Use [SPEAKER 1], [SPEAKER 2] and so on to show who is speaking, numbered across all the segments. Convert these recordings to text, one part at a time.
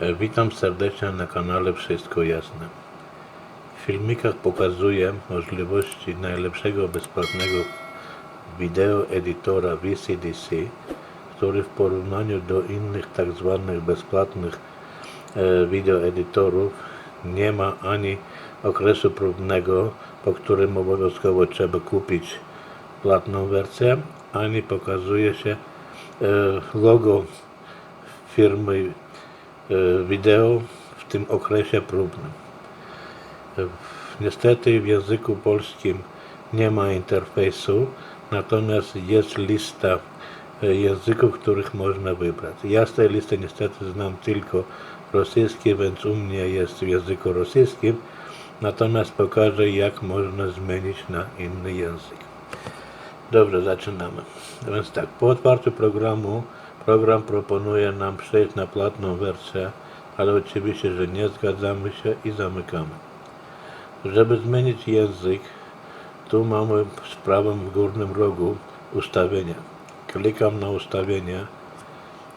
[SPEAKER 1] E, Witam serdecznie na kanale Wszystko Jasne. W filmikach pokazuję możliwości najlepszego bezpłatnego wideo edytora VCDC, który w porównaniu do innych tak zwanych bezpłatnych e, wideoedytorów nie ma ani okresu próbnego, po którym obowiązkowo trzeba kupić płatną wersję, ani pokazuje się e, logo firmy wideo w tym okresie próbnym. E, Niestety w języku polskim nie ma interfejsu, natomiast jest lista e, języków, których można wybrać. Ja z tej listy niestety znam tylko rosyjski, więc u mnie jest w języku rosyjskim, natomiast pokażę jak można zmienić na inny język. Dobrze, zaczynamy. Więc tak, po otwarciu programu program proponuje nam przejść na płatną wersję, ale oczywiście, że nie zgadzamy się i zamykamy. Żeby zmienić język, tu mamy z prawym w górnym rogu ustawienia. Klikam na ustawienia,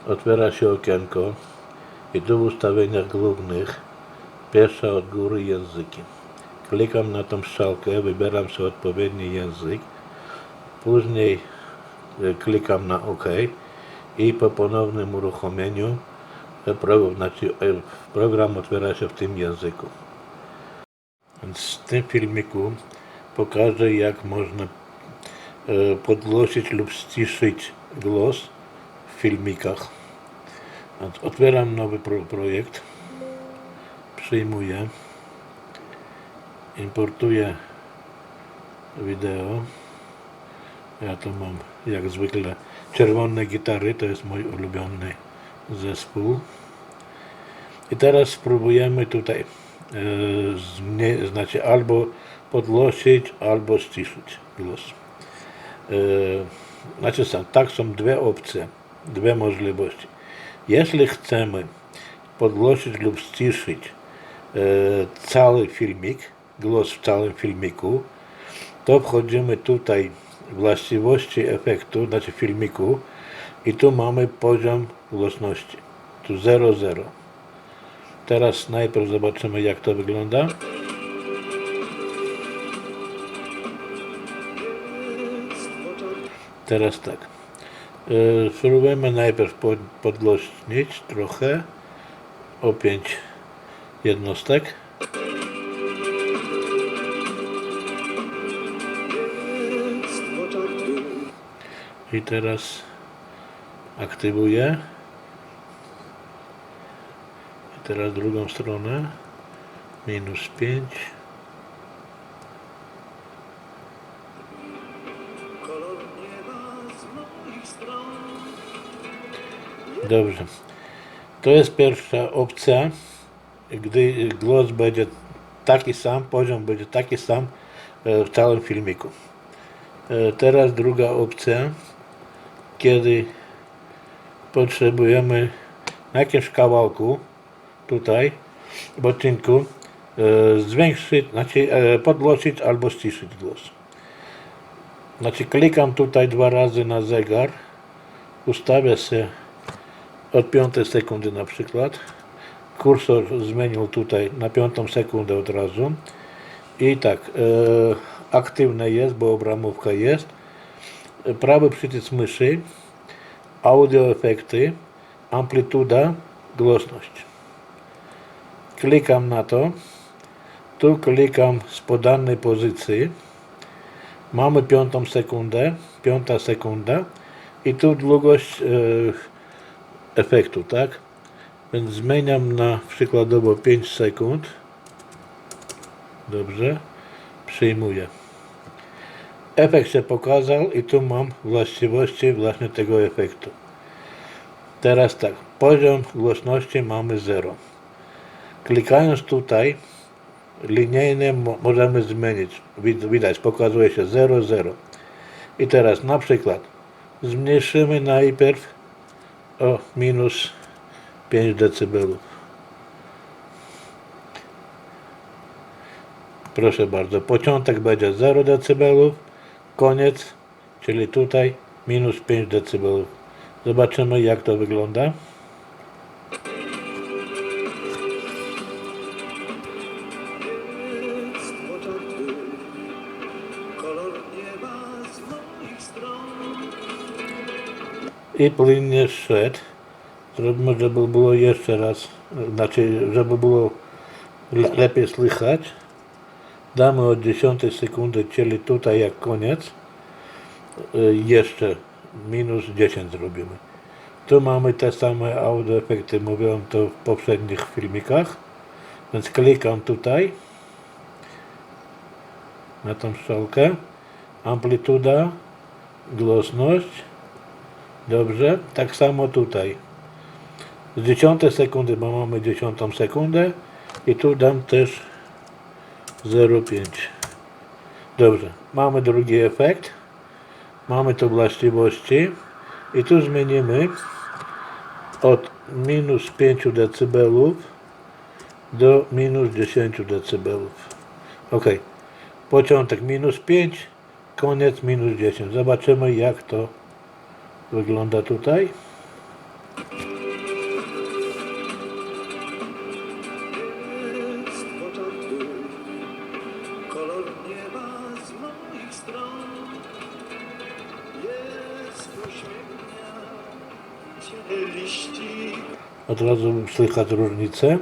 [SPEAKER 1] otwiera się okienko i tu w ustawieniach głównych pierwsza od góry języki. Klikam na tą strzałkę, wybieram sobie odpowiedni język, później e, klikam na OK i po ponownym uruchomieniu e, znaczy, e, program otwiera się w tym języku. Więc w tym filmiku pokażę jak można e, podgłosić lub ściszyć głos w filmikach. Więc otwieram nowy pro, projekt, przyjmuję, importuję wideo. Ja tu mam jak zwykle czerwone gitary, to jest mój ulubiony zespół. I teraz spróbujemy tutaj e, znaczy albo podgłosić, albo ściszyć głos. E, znaczy są, tak są dwie opcje, dwie możliwości. Jeśli chcemy podgłosić lub ściszyć e, cały filmik, głos w całym filmiku, to wchodzimy tutaj właściwości efektu, znaczy filmiku i tu mamy poziom głośności. Tu 0,0. Teraz najpierw zobaczymy jak to wygląda. Teraz tak. Yy, Spróbujemy najpierw pod, podgłośnić trochę o 5 jednostek. I teraz aktywuję. I teraz drugą stronę. Minus 5.
[SPEAKER 2] Kolor nieba z moich stron.
[SPEAKER 1] Dobrze. To jest pierwsza opcja. Gdy głos będzie taki sam, poziom będzie taki sam e, w całym filmiku. E, Teraz druga opcja, kiedy potrzebujemy na jakimś kawałku tutaj w odcinku e, zwiększyć, znaczy e, albo ściszyć głos. Znaczy klikam tutaj dwa razy na zegar, ustawię się od piątej sekundy na przykład. Kursor zmienił tutaj na piątą sekundę od razu. I tak, e, aktywne jest, bo obramówka jest. Prawy przycisk myszy, audio efekty, amplituda, głośność. Klikam na to. Tu klikam z podanej pozycji. Mamy piątą sekundę, piąta sekunda i tu długość e, efektu, tak? Więc zmieniam na przykładowo 5 sekund. Dobrze. Przyjmuję. Efekt się pokazał i tu mam właściwości właśnie tego efektu. Teraz tak, poziom głośności mamy 0. Klikając tutaj, linijnie mo- możemy zmienić. Wid- Widać, pokazuje się 0, 0. I teraz na przykład zmniejszymy najpierw o minus 5 decybelów. Proszę bardzo, początek będzie 0 decybelów, koniec, czyli tutaj minus 5 dB. Zobaczymy jak to wygląda. I płynnie szedł. Zrobimy, żeby było jeszcze raz, znaczy, żeby było lepiej słychać. Damy od 10 sekundy, czyli tutaj jak koniec. Y, Jeszcze minus 10 zrobimy. Tu mamy te same audio efekty, mówiłem to w poprzednich filmikach. Więc klikam tutaj na tą strzałkę. Amplituda, głośność. Dobrze, tak samo tutaj. Z 10 sekundy, bo mamy 10 sekundę i tu dam też 0,5. Dobrze, mamy drugi efekt. Mamy tu właściwości i tu zmienimy od minus 5 dB do minus 10 dB. Ok, początek minus 5, koniec minus 10. Zobaczymy jak to wygląda tutaj. Od razu słychać różnicę.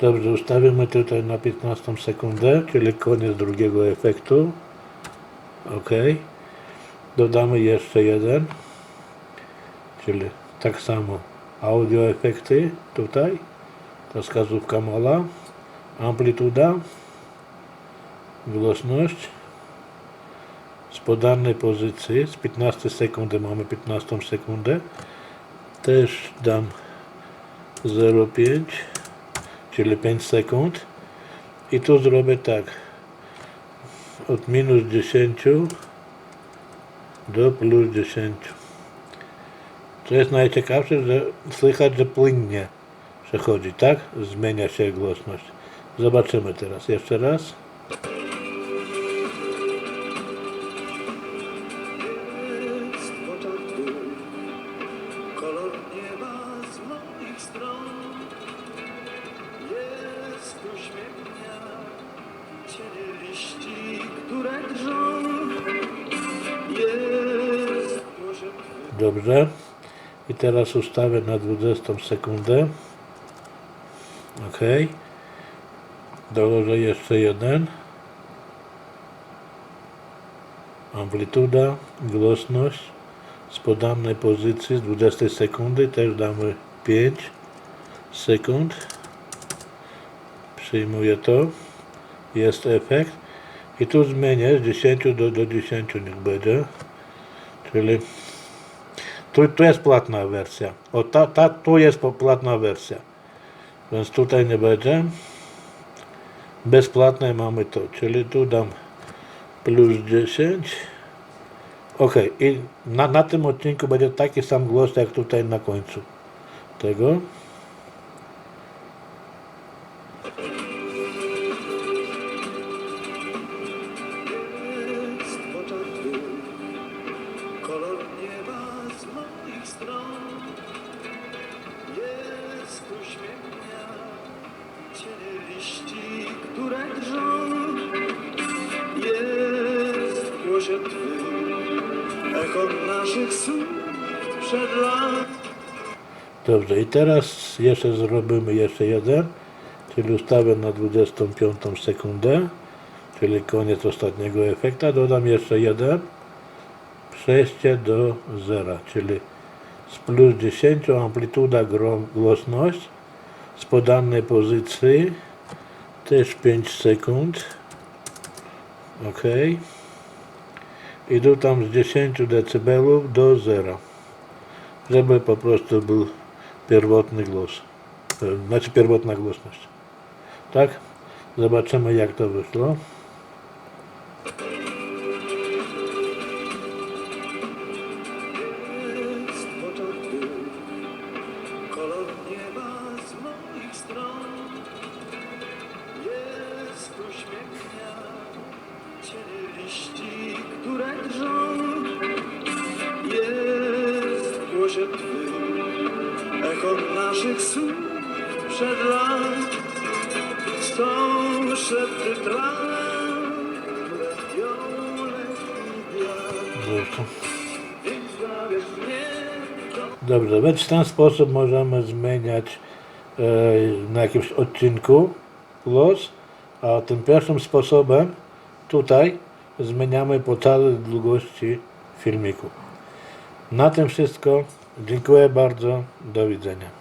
[SPEAKER 1] Dobrze, ustawimy tutaj na 15 sekundę, czyli koniec drugiego efektu. Ok. Dodamy jeszcze jeden, czyli tak samo audio efekty tutaj. Ta wskazówka mala, amplituda, głośność. Z podanej pozycji, z 15 sekundy mamy 15 sekundę. Też dam 0,5 czyli 5 sekund i tu zrobię tak od minus 10 do plus 10 co jest najciekawsze, że słychać, że płynnie przechodzi, tak? Zmienia się głośność. Zobaczymy teraz jeszcze raz. Dobrze. I teraz ustawię na 20 sekundę. Ok. Dołożę jeszcze jeden. Amplituda, głośność. Z podanej pozycji z 20 sekundy też damy 5 sekund. Przyjmuję to. Jest efekt. I tu zmienię z 10 do, do 10 niech będzie. Czyli tu, tu jest płatna wersja. O, ta, ta, tu jest płatna wersja. Więc tutaj nie będzie. Bezpłatnej mamy to, czyli tu dam plus 10. Ok, i na, na tym odcinku będzie taki sam głos jak tutaj na końcu tego.
[SPEAKER 2] Twym, echo naszych słów przed lat.
[SPEAKER 1] Dobrze, i teraz jeszcze zrobimy jeszcze jeden, czyli ustawię na 25 sekundę, czyli koniec ostatniego efekta. Dodam jeszcze jeden, przejście do zera, czyli z plus 10 amplituda głośność, z podanej pozycji też 5 sekund, ok. I tu tam z 10 dB do zera żeby po prostu był pierwotny głos. E, Znaczy pierwotna głośność. Tak? Zobaczymy jak to wyszło.
[SPEAKER 2] Liści, które drżą. Jest w głosie Twym, echo naszych słów przed lat. Są szepty traw, wiolek i wiatr.
[SPEAKER 1] Zresztą.
[SPEAKER 2] Więc zabierz mnie do
[SPEAKER 1] Dobrze, więc w ten sposób możemy zmieniać e, na jakimś odcinku los, a tym pierwszym sposobem tutaj zmieniamy po całej długości filmiku. Na tym wszystko. Dziękuję bardzo. Do widzenia.